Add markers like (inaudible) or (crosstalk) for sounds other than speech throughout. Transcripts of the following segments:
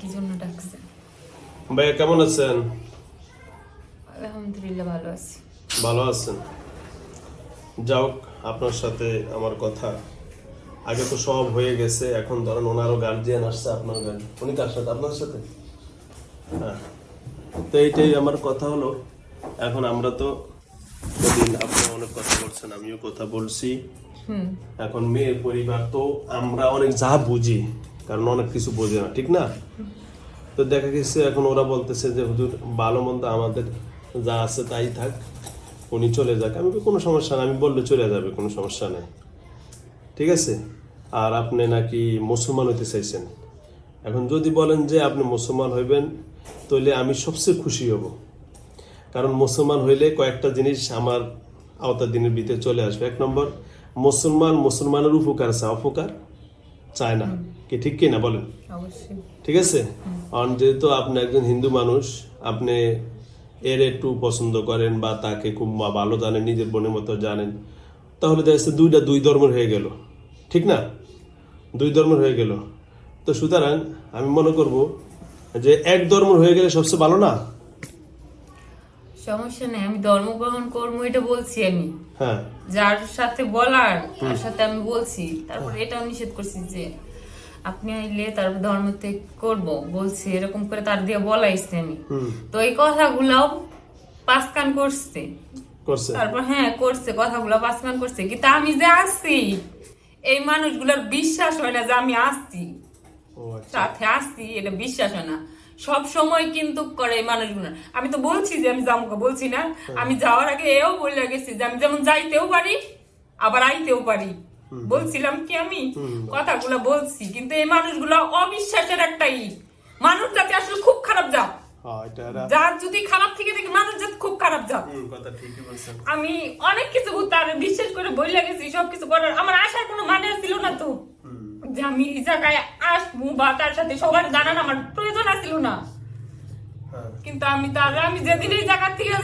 কি জন্য ডাকছে ভাইয়া কেমন আছেন? আলহামদুলিল্লাহ ভালো আছি। ভালো আছেন? যাও আপনার সাথে আমার কথা আগে তো সব হয়ে গেছে এখন ধরেন ওনারও গার্জিয়ান আসছে আপনার গার্জিয়ান উনি কার সাথে? আপনার সাথে? হ্যাঁ। তো এইটাই আমার কথা হলো। এখন আমরা তো সেদিন আপনি অনেক কথা বলছেন আমিও কথা বলছি। এখন মেয়ের পরিবার তো আমরা অনেক যা বুঝি কারণ অনেক কিছু বোঝে না, ঠিক না? তো দেখা গেছে, এখন ওরা বলতেছে যে, হুজুর, ভালো মন্দ আমাদের যা আছে তাই থাক, উনি চলে যাক। আমি কোনো সমস্যা নেই, আমি বললে চলে যাবে, কোনো সমস্যা নেই। ঠিক আছে? আর আপনি নাকি মুসলমান হইতে চাইছেন? এখন যদি বলেন যে, আপনি মুসলমান হইবেন তাহলে আমি সবচেয়ে খুশি হব। কারণ মুসলমান হইলে কয়েকটা জিনিস আমার আওতার দিনের ভিতরে চলে আসবে। এক নম্বর, মুসলমান মুসলমানের উপকার আছে, অপকার। চায় না। কি ঠিক কি না বলেন ঠিক আছে? কারণ যেহেতু আপনি একজন হিন্দু মানুষ আপনি এর একটু পছন্দ করেন বা তাকে খুব ভালো জানেন নিজের বোনের মতো জানেন তাহলে দেখা যাচ্ছে দুইটা দুই ধর্মের হয়ে গেল। ঠিক না? দুই ধর্মের হয়ে গেল। তো সুতরাং আমি মনে করব যে এক ধর্ম হয়ে গেলে সবচেয়ে ভালো না? সমস্যা নেই আমি ধর্মগ্রহণ করব এটা বলছি আমি। হ্যাঁ। যার সাথে বলার তার সাথে আমি বলছি তারপর এটাও নিষেধ করছি যে আপনি আইলে তারপর ধর্ম ত্যাগ করব বলছি এরকম করে তার দিয়ে বলাইছে আমি। তো এই কথাগুলাও পাসকান করছে। করছে। তারপর হ্যাঁ করছে কথাগুলো পাসকান করছে। কিন্তু আমি যে আসছি এই মানুষগুলোর বিশ্বাস হয় না যে আমি আসছি। আচ্ছা। সাথে আসছি এটা বিশ্বাস হয় না। সব সময় কিন্তু করে এই মানুষগুলো। আমি তো বলছি যে আমি যাব বলছি না। আমি যাওয়ার আগে এও বলে গেছি যে আমি যেমন যাইতেও পারি আবার আইতেও পারি। বলছিলাম কি আমি? কথাগুলো বলছি কিন্তু এই মানুষগুলো অবিশ্বাসের একটাই মানুষ জাতি আসলে খুব খারাপ যা যার যদি খারাপ থেকে দেখে মানুষ যাতে খুব খারাপ যা আমি অনেক কিছু তার বিশ্বাস করে বলে গেছি সবকিছু করার। আমার আসার কোনো মানে ছিল না তো। যে আমি এই জায়গায় আসব বা তার সাথে সবার জানান আমার প্রয়োজন ছিল না। হ্যাঁ। কিন্তু আমি তার আমি যেদিন এই জায়গা থেকে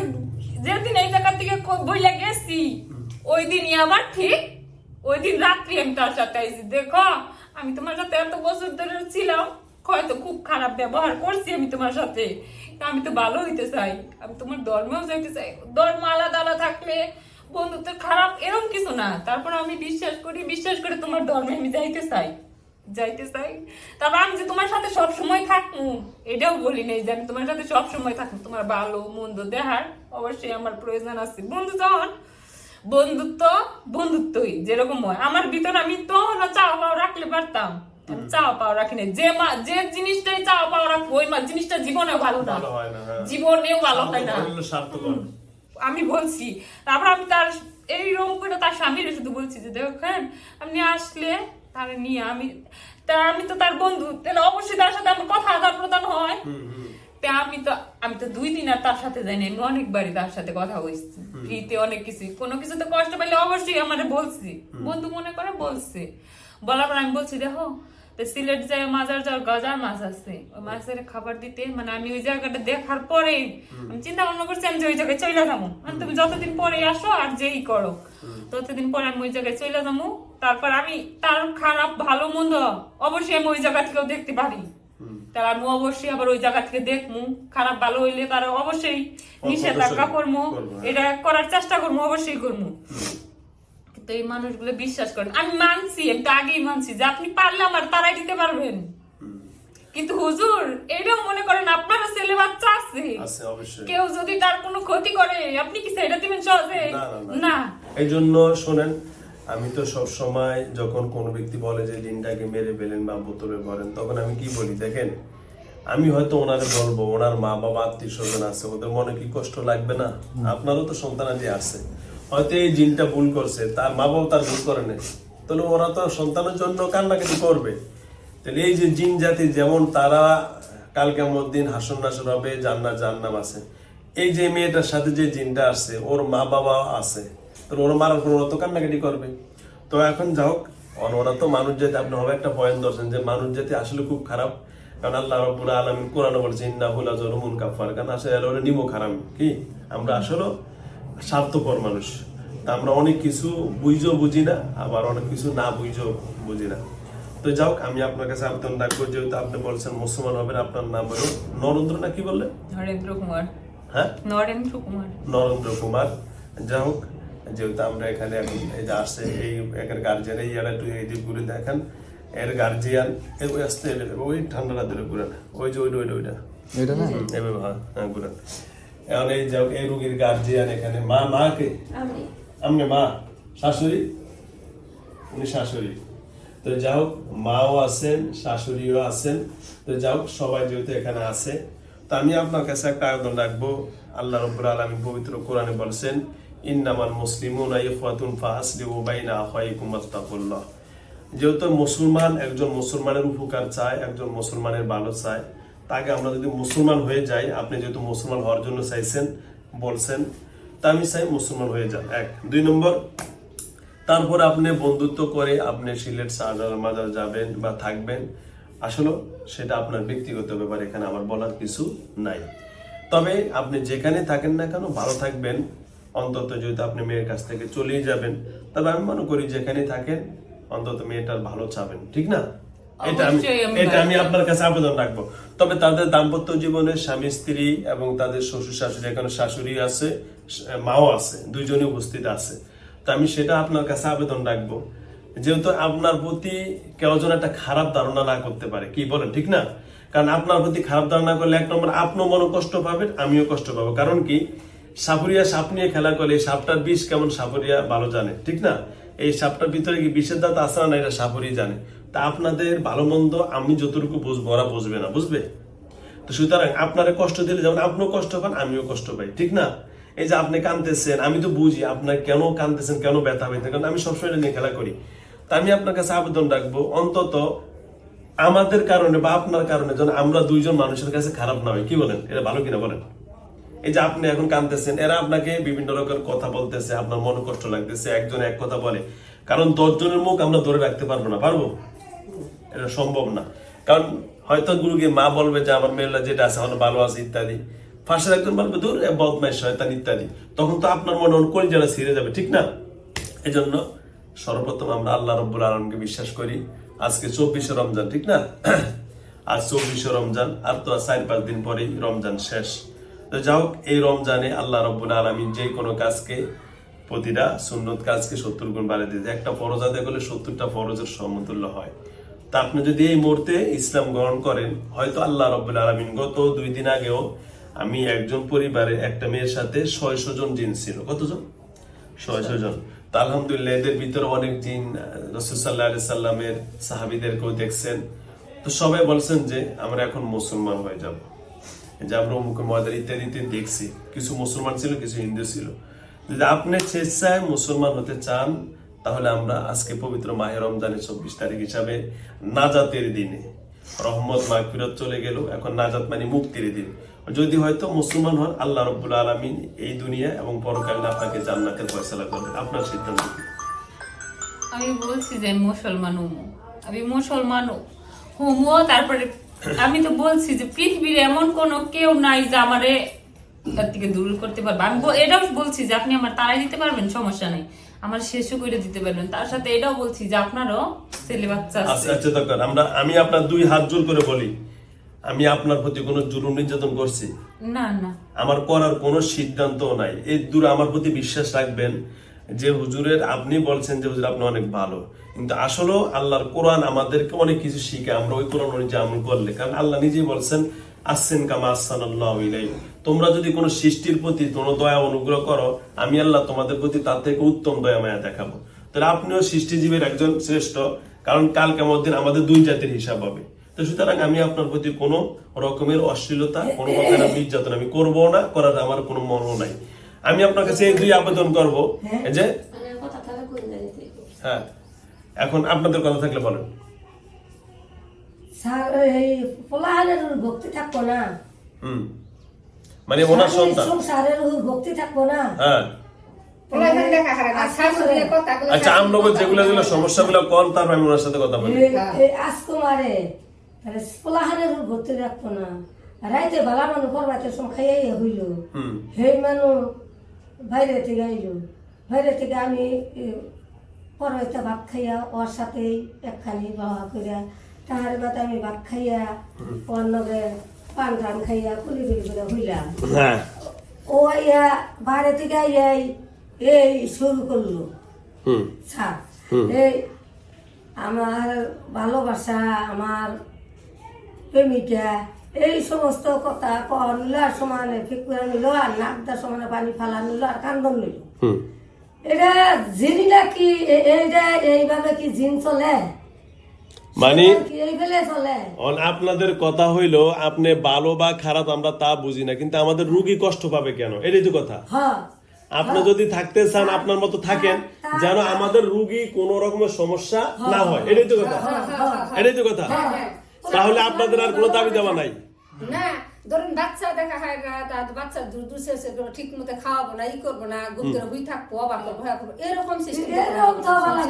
যেদিন এই জায়গা থেকে ক- বইলা গেছি ওই দিনই আমার ঠিক ওই দিন রাত্রি আমি তার সাথে আইছি। দেখো আমি তোমার সাথে এত বছর ধরে ছিলাম হয়তো খুব খারাপ ব্যবহার করছি আমি তোমার সাথে। আমি তো ভালো হইতে চাই আমি তোমার ধর্মেও যাইতে চাই। ধর্ম আলাদা আলাদা থাকলে বন্ধুত্ব খারাপ এরকম কিছু না। তারপর আমি বিশ্বাস করি বিশ্বাস করে তোমার ধর্মে আমি যাইতে চাই। যাইতে চাই। তারপর আমি যে তোমার সাথে সব সময় থাকব এটাও বলি নাই যে আমি তোমার সাথে সব সময় থাকব তোমার ভালো মন্দ দেখার অবশ্যই আমার প্রয়োজন আছে। বন্ধু যখন বন্ধুত্ব বন্ধুত্বই যেরকম হয়। আমার ভিতরে আমি তখন চাওয়া পাওয়া রাখলে পারতাম। চাওয়া পাওয়া রাখি নাই। যে মা যে জিনিসটাই চাওয়া পাওয়া রাখব ওই মা জিনিসটা জীবনেও ভালো না। হয় হ্যাঁ। জীবনেও ভালো হয় না। স্বার্থপর। আমি বলছি তারপর আমি তার এইরকম করে তার স্বামীর শুধু বলছি যে দেখেন আপনি আসলে তার নিয়ে আমি তা আমি তো তার বন্ধু তাহলে অবশ্যই তার সাথে আমার কথা আদান প্রদান হয়। তা আমি তো আমি তো দুই দিন আর তার সাথে যাইনি আমি অনেকবারই তার সাথে কথা বলছি। ফ্রিতে অনেক কিছু কোনো কিছুতে কষ্ট পাইলে অবশ্যই আমারে বলছি। বন্ধু মনে করে বলছে। বলার পর আমি বলছি দেখো তো সিলেট যায় মাজার যাওয়ার গজার মাছ আছে। ওই মাছের খাবার দিতে মানে আমি ওই জায়গাটা দেখার পরে আমি চিন্তা ভাবনা করছি আমি যে ওই জায়গায় চলে যাব। মানে তুমি যতদিন পরে আসো আর যেই করো ততদিন পরে আমি ওই জায়গায় চলে যাব। তারপর আমি তার খারাপ ভালো মন্দ অবশ্যই আমি ওই জায়গা থেকেও দেখতে পারি। তার আমি অবশ্যই আবার ওই জায়গা থেকে দেখব। খারাপ ভালো হইলে তার অবশ্যই নিষেধাজ্ঞা করব। করব, হ্যাঁ। এটা করার চেষ্টা করব অবশ্যই করব। কিন্তু এই মানুষগুলো বিশ্বাস করেন। আমি মানছি তো আগেই মানছি যে আপনি পারলে আমার তারাই দিতে পারবেন। কিন্তু হুজুর এটাও মনে করেন আপনারও ছেলে বাচ্চা আছে। আছে কেউ যদি তার কোনো ক্ষতি করে আপনি কি সেটা দিবেন সহজে? না, এই জন্য শোনেন আমি তো সব সময় যখন কোনো ব্যক্তি বলে যে লিনটাকে মেরে ফেলেন বা বোতলে ভরেন তখন আমি কি বলি দেখেন আমি হয়তো ওনারে বলব ওনার মা বাবা আত্মীয় স্বজন আছে ওদের মনে কি কষ্ট লাগবে না? আপনারও তো সন্তানাদি আছে। হয়তো এই জিনটা ভুল করছে, তার মা বাবা তার ভুল করে নেই। তাহলে ওরা তো সন্তানের জন্য কান্নাকাটি করবে। তাহলে এই যে জিন জাতি যেমন তারা কালকে দিন হাসন নাসর হবে, জান্নাত জান্নাম আছে। এই যে মেয়েটার সাথে যে জিনটা আসছে, ওর মা বাবা আছে, তাহলে ওরা মারার ওরা তো কান্নাকাটি করবে। তো এখন যা হোক ওরা তো মানুষ জাতি, আপনি হবে একটা পয়েন্ট ধরছেন যে মানুষ জাতি আসলে খুব খারাপ। কারণ আল্লাহ রব্বুল আলমিন কোরআন বলছে ইন্না হুলা জলমুন কাফার কারণ আসলে ওরা নিমো খারাপ কি? আমরা আসলে স্বার্থপর মানুষ। তা আমরা অনেক কিছু বুঝেও বুঝি না আবার অনেক কিছু না বুঝেও বুঝি না। তো যাও আমি আপনার কাছে আবেদন রাখব যেহেতু আপনি বলছেন মুসলমান হবেন আপনার নাম হলো নরেন্দ্র না কি বললেন? নরেন্দ্র কুমার। হ্যাঁ? নরেন্দ্র কুমার। নরেন্দ্র কুমার। যাই হোক যেহেতু আমরা এখানে এখন এই যে আসছে এই একের গার্জিয়ান এই ইয়ারা একটু এই দিক ঘুরে দেখেন। এর গার্জিয়ান ওই আসতে ওই ঠান্ডাটা দিলে ঘুরেন। ওই যে ওইটা ওইটা ওইটা। এভাবে হ্যাঁ হ্যাঁ ঘুরেন। এখন এই যাও এই রুগীর গার্জিয়ান এখানে মা মা কে আমি মা শাশুড়ি? উনি শাশুড়ি। তো হোক মাও আছেন শাশুড়িও আছেন। তো হোক সবাই যেহেতু এখানে আছে তো আমি আপনার কাছে একটা আবেদন রাখব। আল্লাহ রব্বুল আলমী পবিত্র কোরআনে বলছেন ইন্নামাল মুসলিমুন ওয়াত্তাকুল্লাহ। যেহেতু মুসলমান একজন মুসলমানের উপকার চায় একজন মুসলমানের ভালো চায় তাকে আমরা যদি মুসলমান হয়ে যাই, আপনি যেহেতু মুসলমান হওয়ার জন্য চাইছেন, বলছেন, তা আমি চাই মুসলমান হয়ে যান এক। দুই নম্বর, তারপর আপনি বন্ধুত্ব করে আপনি সিলেট শাহজাহান মাজার যাবেন বা থাকবেন, আসলে সেটা আপনার ব্যক্তিগত ব্যাপার, এখানে আমার বলার কিছু নাই। তবে আপনি যেখানে থাকেন না কেন, ভালো থাকবেন। অন্তত যদি আপনি মেয়ের কাছ থেকে চলেই যাবেন, তবে আমি মনে করি যেখানে থাকেন, অন্তত মেয়েটার ভালো চাবেন, ঠিক না? এটা আমি এটা আমি আপনার কাছে আবেদন রাখব। তবে তাদের দাম্পত্য জীবনে স্বামী স্ত্রী এবং তাদের শ্বশুর শাশুড়ি এখানে শাশুড়ি আছে মাও আছে দুইজনই উপস্থিত আছে। তো আমি সেটা আপনার কাছে আবেদন রাখব। যেহেতু আপনার প্রতি কেউ যেন একটা খারাপ ধারণা না করতে পারে কি বলেন ঠিক না? কারণ আপনার প্রতি খারাপ ধারণা করলে এক নম্বর আপনিও মনে কষ্ট পাবেন আমিও কষ্ট পাবো। কারণ কি? সাপুরিয়া সাপ নিয়ে খেলা করলে সাপটার বিষ কেমন সাপুরিয়া ভালো জানে ঠিক না? এই সাপটার ভিতরে কি বিষের দাঁত আছে না এটা সাপুরি জানে। তা আপনাদের ভালো মন্দ আমি যতটুকু বুঝব, ওরা বুঝবে না, বুঝবে? তো সুতরাং আপনারা কষ্ট দিলে যেমন আপনিও কষ্ট পান, আমিও কষ্ট পাই, ঠিক না? এই যে আপনি কানতেছেন আমি তো বুঝি আপনার কেন কানতেছেন কেন ব্যথা হইতে কারণ আমি সবসময় নিয়ে খেলা করি। তা আমি আপনার কাছে আবেদন রাখব, অন্তত আমাদের কারণে বা আপনার কারণে যেন আমরা দুইজন মানুষের কাছে খারাপ না হয় কি বলেন? এটা ভালো কিনা বলেন? এই যে আপনি এখন কানতেছেন এরা আপনাকে বিভিন্ন রকমের কথা বলতেছে, আপনার মনে কষ্ট লাগতেছে, একজন এক কথা বলে। কারণ দশজনের মুখ আমরা ধরে রাখতে পারব না, পারব? এটা সম্ভব না। কারণ হয়তো গুরুকে মা বলবে যে, আমার মেয়েরা যেটা আছে আমার ভালো আছে, ইত্যাদি। ফাঁসের একজন বলবে দূর এ বদমাইশ শয়তান, ইত্যাদি। তখন তো আপনার মনে কোন যারা ছিঁড়ে যাবে, ঠিক না? এজন্য সর্বপ্রথম আমরা আল্লাহ রব্বুল আলমকে বিশ্বাস করি, আজকে চব্বিশে রমজান, ঠিক না? (clears throat) আর চব্বিশে রমজান, আর তো চার পাঁচ দিন পরেই রমজান শেষ। তো যাও এই রমজানে আল্লাহ রব্বুল আলমী যে কোনো কাজকে, প্রতিটা সুন্নত কাজকে সত্তর গুণ বাড়িয়ে দিয়েছে। একটা ফরজ আদায় করলে সত্তরটা ফরজের সমতুল্য হয়। তা আপনি যদি এই মুহূর্তে ইসলাম গ্রহণ করেন, হয়তো আল্লাহ রব্বুল আলমিন গত দুই দিন আগেও আমি একজন পরিবারে একটা মেয়ের সাথে ছয়শো জন জিন ছিল। কতজন? ছয়শো জন। তা আলহামদুলিল্লাহ এদের ভিতরে অনেক জিন রসুল্লাহ সাল্লামের সাহাবিদেরকেও দেখছেন। তো সবাই বলছেন যে, আমরা এখন মুসলমান হয়ে যাব। যে আমরা অমুক ময়দান ইত্যাদিতে দেখছি। কিছু মুসলমান ছিল, কিছু হিন্দু ছিল। যদি আপনি স্বেচ্ছায় মুসলমান হতে চান তাহলে আমরা আজকে পবিত্র মাহে রমজানের চব্বিশ তারিখ হিসাবে নাজাতের দিনে রহমত মাগফিরত চলে গেল। এখন নাজাত মানে মুক্তির দিন। যদি হয়তো মুসলমান হন, আল্লাহ রব্বুল আলমিন এই দুনিয়া এবং পরকালীন আপনাকে জান্নাতের ফয়সালা করবেন। আপনার সিদ্ধান্ত আমি বলছি যে মুসলমান আমি মুসলমান হমু, তারপরে আমি তো বলছি যে পৃথিবীর এমন কোনো কেউ নাই যে আমারে তার থেকে দূর করতে পারবে। আমি এটাও বলছি যে আপনি আমার তারাই দিতে পারবেন সমস্যা নেই। আমার শেষও করে দিতে পারবেন। তার সাথে এটাও বলছি যে আপনারও ছেলে বাচ্চা আচ্ছা আছে। আচ্ছা দরকার। আমরা আমি আপনার দুই হাত জোর করে বলি। আমি আপনার প্রতি কোনো জুলুম নির্যাতন করছি? না না। আমার করার কোনো সিদ্ধান্ত নাই। এই দূরে আমার প্রতি বিশ্বাস রাখবেন যে হুজুরের আপনি বলছেন যে হুজুর আপনি অনেক ভালো। কিন্তু আসলেও আল্লাহর কোরআন আমাদেরকে অনেক কিছু শিখে আমরা ওই কোরআন অনুযায়ী আমল করলে। কারণ আল্লাহ নিজেই বলছেন আসছেন কামা আসান আল্লাহ তোমরা যদি কোনো সৃষ্টির প্রতি কোনো দয়া অনুগ্রহ করো আমি আল্লাহ তোমাদের প্রতি তার থেকে উত্তম দয়া মায়া দেখাবো। তাহলে আপনিও সৃষ্টিজীবীর একজন শ্রেষ্ঠ কারণ কাল কেমন দিন আমাদের দুই জাতির হিসাব হবে। তো সুতরাং আমি আপনার প্রতি কোনো রকমের অশ্লীলতা কোনো রকমের আমি নির্যাতন আমি করব না করার আমার কোনো মনও নাই। আমি আপনার কাছে এই দুই আবেদন করব যে মানে কথা তাহলে কই না দিতে হ্যাঁ। এখন আপনাদের কথা থাকলে বলেন। স্যার এই পোলাহারের ভক্তি থাকব না। হুম। মানে ওনার সন্তান। সংসারের ভক্তি থাকব না। হ্যাঁ। আচ্ছা আমনগর যেগুলো যেগুলো সমস্যাগুলো কল তারপর আমি ওনার সাথে কথা বলি। আজকুমারে তাহলে পোলাহারের ভক্তি রাখব না। রাইতে ভালা মানুষ পরবাতে সব খাইয়াই হইল। মানুষ বাইরে থেকে আইল। বাইরে থেকে আমি ভাত খাইয়া ওর সাথেই একখানি বাবা কইরা তাহার বাদে আমি ভাত খাইয়া অন্যকে পান টান খাইয়া কুলি কুলি করে হইলাম হ্যাঁ। ও আইয়া বাইরে থেকে আইয়াই এই শুরু করল। এই আমার ভালোবাসা আমার প্রেমিকা এই সমস্ত কথা কর নিল আর সমানে ফিকুরা নিল আর নাকদা সমানে পানি ফালা নিল আর কান্দন নিল। এটা জিনি নাকি এইটা এইভাবে কি জিন চলে? মানে আপনাদের কথা হইল আপনি ভালো বা খারাপ আমরা তা বুঝি না কিন্তু আমাদের রুগী কষ্ট পাবে কেন? এটাই তো কথা। হ্যাঁ। আপনি যদি থাকতে চান আপনার মতো থাকেন যেন আমাদের রুগী কোন রকমের সমস্যা না হয়। এটাই তো কথা। এটাই তো কথা। তাহলে আপনাদের আর কোনো দাবি দেওয়া নাই? না। ধরুন বাচ্চা দেখা হয় গা তার বাচ্চা দূর দূর শেষে ঠিক মতো খাওয়াবো না ই করব না গুপ্তরে হুই থাকব অবাক করব হ্যাঁ করব এরকম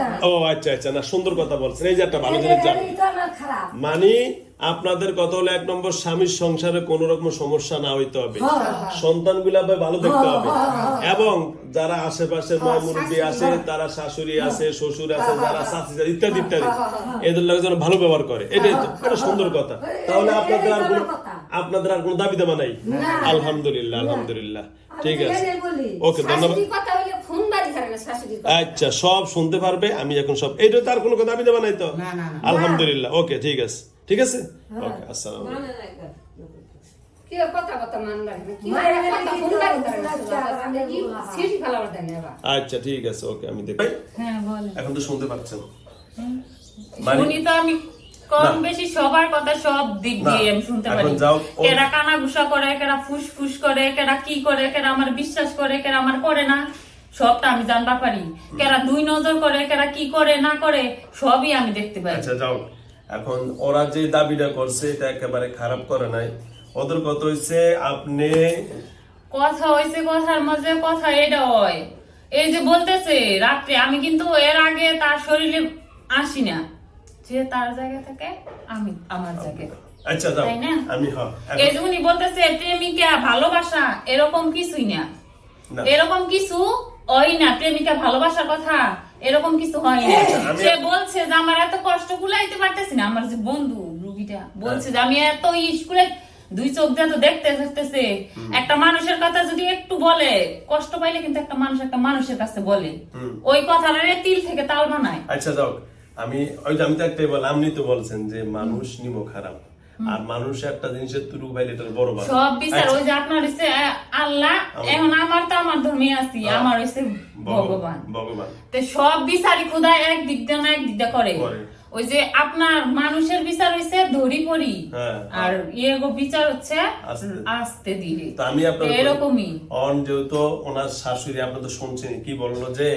না ও আচ্ছা আচ্ছা না সুন্দর কথা বলছেন। এই যে একটা ভালো জিনিস মানে আপনাদের কথা হলো এক নম্বর স্বামীর সংসারে কোন রকম সমস্যা না হইতে হবে। হ্যাঁ। সন্তানগুলা ভালো দেখতে হবে। এবং যারা আশেপাশে মা মুরব্বী আছে তারা শাশুড়ি আছে শ্বশুর আছে যারা শাশি ইত্যাদি ইত্যাদি। এদের লোক যেন ভালো ব্যবহার করে। এটাই তো এটা সুন্দর কথা। তাহলে আপনাদের আর আপনাদের আর কোনো দাবি দেওয়া নাই? আলহামদুলিল্লাহ আলহামদুলিল্লাহ। ঠিক আছে। ওকে ধন্যবাদ। আচ্ছা সব শুনতে পারবে আমি এখন সব এইটা তার কোনো দাবি দেওয়া নাই তো? আলহামদুলিল্লাহ ওকে ঠিক আছে। ঠিক আছে? ওকে আসসালাম দেন এবার? আচ্ছা ঠিক আছে ওকে আমি দেখি। হ্যাঁ এখন তো শুনতে পাচ্ছেন। মানে আমি কম বেশি সবার কথা সব দিক দিয়ে আমি শুনতে পারি। কেরা কানা ঘুষা করে কেরা কি করে কেরা আমার বিশ্বাস করে কেরা আমার করে না সবটা আমি জানবা পারি। কেরা দুই নজর করে কেরা কি করে না করে সবই আমি দেখতে পাই আচ্ছা যাও। এখন ওরা যে দাবিটা করছে এটা একেবারে খারাপ করে নাই। ওদের কথা হচ্ছে আপনি কথা হয়েছে কথার মাঝে কথা এটা হয়। এই যে বলতেছে রাত্রে আমি কিন্তু এর আগে তার শরীরে আসি না। যে তার জায়গা থেকে আমি আমার জায়গায়। আচ্ছা যাও। তাই না? আমি হ্যাঁ এই উনি বলতেছে প্রেমিকা ভালোবাসা এরকম কিছুই না। এরকম কিছু হয় না প্রেমিকা ভালোবাসার কথা এরকম কিছু হয় না। সে বলছে যে আমার এত কষ্ট কুলাইতে পারতেছি না। আমার যে বন্ধু রুগীটা বলছে যে আমি এত স্কুলে দুই চোখ দিয়ে তো দেখতে থাকতেছে একটা মানুষের কথা যদি একটু বলে কষ্ট পাইলে কিন্তু একটা মানুষ একটা মানুষের কাছে বলে। ওই কথাটা তিল থেকে তাল বানায়। আচ্ছা যাও। আমি ওই যে আমি তো একটাই বল আপনি তো বলছেন যে মানুষ নিমো খারাপ আর মানুষ একটা জিনিসের তুরু পাইলে এটার বড় বাড়ে। সব বিচার আচ্ছা, ওই যে আপনার হচ্ছে আল্লাহ এখন আমার তো আমার ধর্মে আছি আমার হচ্ছে ভগবান। ভগবান। তো সব বিচারই খুদা এক দিক দিয়ে না এক দিক দিয়ে করে। ওই যে আপনার মানুষের বিচার হচ্ছে ধরি পড়ি। হ্যাঁ, আর ইয়ে গো বিচার হচ্ছে আস্তে। ধীরে। তো আমি আপনার এরকমই। অন যেহেতু ওনার শাশুড়ি আপনি তো শুনছেন কি বলল যে।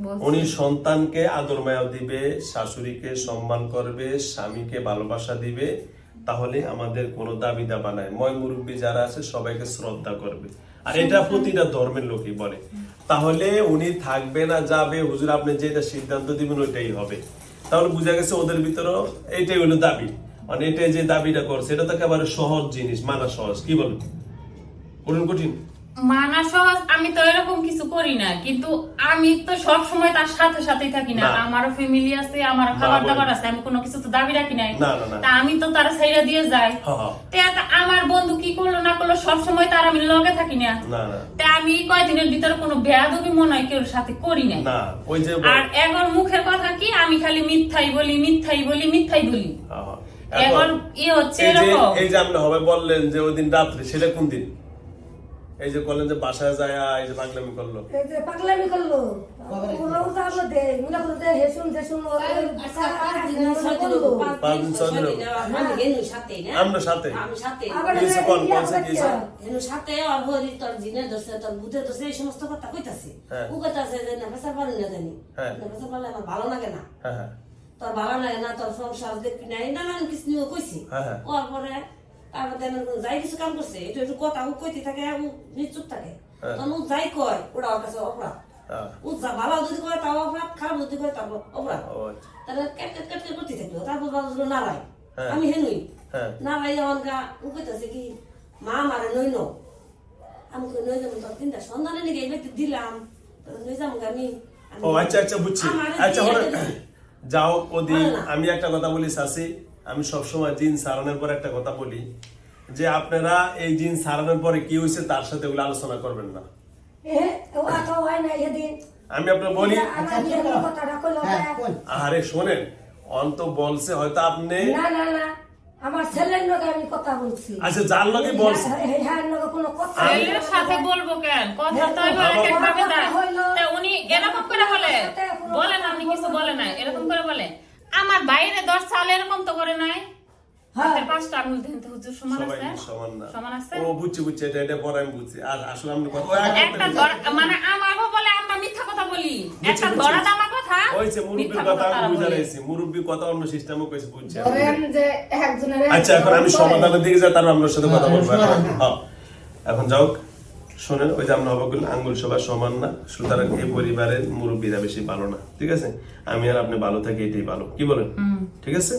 উনি সন্তানকে আদর মায়া দিবে শাশুড়িকে সম্মান করবে স্বামীকে ভালোবাসা দিবে তাহলে আমাদের কোনো দাবি দাবা নাই। ময় মুরব্বী যারা আছে সবাইকে শ্রদ্ধা করবে। আর এটা প্রতিটা ধর্মের লোকই বলে। তাহলে উনি থাকবে না যাবে হুজুর আপনি যেটা সিদ্ধান্ত দিবেন ওইটাই হবে। তাহলে বুঝা গেছে ওদের ভিতরেও এইটাই হলো দাবি। মানে এটাই যে দাবিটা করছে এটা তো একেবারে সহজ জিনিস মানা সহজ। কি বলেন? কঠিন কঠিন। মানা সহজ আমি তো এরকম কিছু করি না কিন্তু আমি তো সব সময় তার সাথে সাথেই থাকি না। আমারও ফ্যামিলি আছে আমার খাবার দাবার আছে আমি কোনো কিছু তো দাবি রাখি নাই। তা আমি তো তারা দিয়ে যাই। হ্যাঁ, হ্যাঁ। তে আমার বন্ধু কি করল না করল সব সময় তার আমি লগে থাকি না। তা আমি কয়দিনের ভিতরে কোনো বেয়াদবি মনে হয় কেউ সাথে করি নাই। না আর এখন মুখের কথা কি আমি খালি মিথ্যাই বলি মিথ্যাই বলি মিথ্যাই বলি। আহা। এখন ই হচ্ছে এরকম। এই যে আপনি হবে বললেন যে ওই দিন রাত্রে সেটা কোন দিন? এই যে বললেন যে বাসায় যায় এই যে পাগলামি করল এই যে পাগলামি করল ওরা দে হেসুন হেসুন পাঁচ দিন, ছয় দিন? আমরা সাথে আমি সাথে। কোন- কোন সাথে আর হরি তোর জিনে ধরছে, তোর এই সমস্ত কথা কইতাছে। হ্যাঁ। ও কইতাছে যে না, বেচার পারি না জানি। হ্যাঁ। না, বেচার পারলে আমার ভালো লাগে না। হ্যাঁ হ্যাঁ তোর ভালো লাগে না, তোর সংসার দেখবি না, এই নানান কিছু নিয়ে কইছি। হ্যাঁ, হ্যাঁ। ওর পরে তারপর যাই কিছু কাম করছে, একটু একটু কথা ও কইতে থাকে, ও নিশ্চুপ থাকে। তখন ও যাই কয়, ওটা ওর কাছে অপরাধ। ও যা ভালো যদি তাও অপরাধ, খারাপ যদি তাও অপরাধ। তাহলে ক্যাট ক্যাট ক্যাট করতে থাকল তারপর নারাই হ্যাঁ। আমি হেনুই। নারাই আমার গা ও কইতাছে কি মা মারে নই ন আমি কই নই যাব তোর তিনটা সন্ধানে নাকি এই ব্যক্তি দিলাম নই যাব আমি ও আচ্ছা আচ্ছা বুঝছি আচ্ছা যাও ওদিন আমি একটা কথা বলি শাসি আমি সবসময় জিন সারানোর পর একটা কথা বলি যে আপনারা এই জিন সারানোর পরে কি হয়েছে তার সাথে ওগুলো আলোচনা করবেন না। হয় না আমি আপনার বলি কথাটা কইলো হ্যাঁ? আরে শোনেন অন্ত বলছে হয়তো আপনি না না না আমার ছেলের লগে আমি কথা বলছি। আচ্ছা যার লগে বলছে হ্যাঁ হ্যাঁ লগে কোনো কথা ছেলের সাথে বলব কেন? কথা তো এক দেয় উনি এরকম করে বলে। বলেন আপনি কিছু বলে নাই এরকম করে বলে। আমার বাইরে দশ সাল এরকম তো করে নাই। হ্যাঁ। পাঁচটা আঙুল দিন তো হুজুর সমান আছে? সমান আছে? ও বুঝছি বুঝছি এটা এটা পরে আমি বুঝছি। আর আসলে আমি কথা একটা একটা মানে আমারও বলে আমরা মিথ্যা কথা বলি। একটা বুঝছি। ধরা দামা কথা মুরব্বীর কথা আমি বুঝে কথা অন্য সিস্টেমও কইছে বুঝছি। আমি। ধরেন যে একজনের আচ্ছা এখন আমি সমাধানের দিকে যাই তার আপনার সাথে কথা বলব এখন। হ্যাঁ। এখন যাও। শোনেন ওই যে আমরা অবাকুল আঙ্গুল সবার সমান না সুতরাং এই পরিবারের মুরব্বীরা বেশি ভালো না ঠিক আছে? আমি আর আপনি ভালো থাকি এটাই ভালো কি বলেন? ঠিক আছে?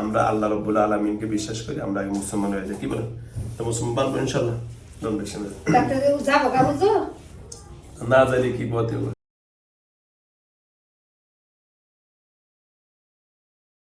আমরা আল্লাহ রব্বুল আলমিনকে বিশ্বাস করি আমরা আগে মুসলমান হয়ে যাই কি বলেন? তো মুসলমান পারব ইনশাল্লাহ না জানি কি পথে